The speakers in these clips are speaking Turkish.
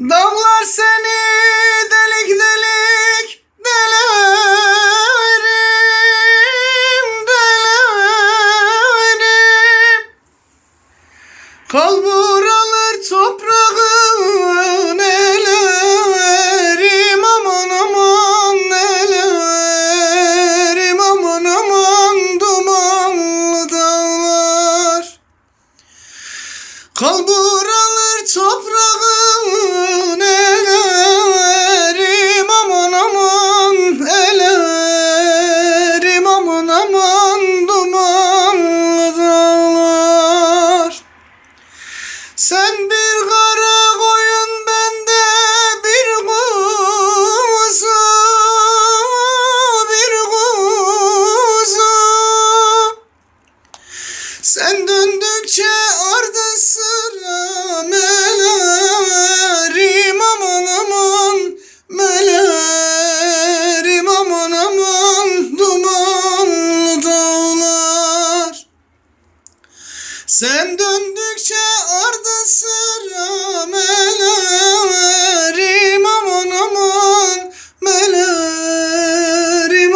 Dağlar seni delik delik delerim delerim. Kalbur alır toprağın elerim aman aman elerim aman aman dumanlı dağlar. Kalbur alır toprağın Sen bir kara koyun bende bir kuzu. Bir kuzu. Sen döndükçe ardı sıra melerim Sen döndükçe ardı sıra melerim aman aman melerim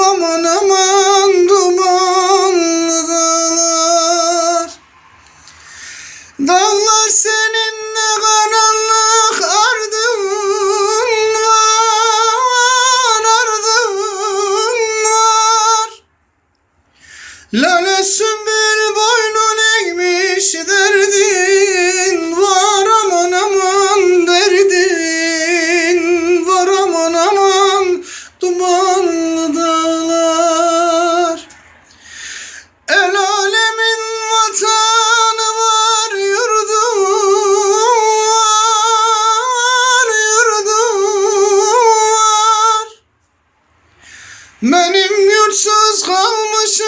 aman aman dumanlı dağlar Dağlar seninle karanlık ardın var, ardın var. Lale sümbül boynun eğmiş derdin var aman aman derdin var aman aman dumanlı dağlar. El alemin vatanı var, yurdu var, yurdu var. Benim yurtsuz kalmışım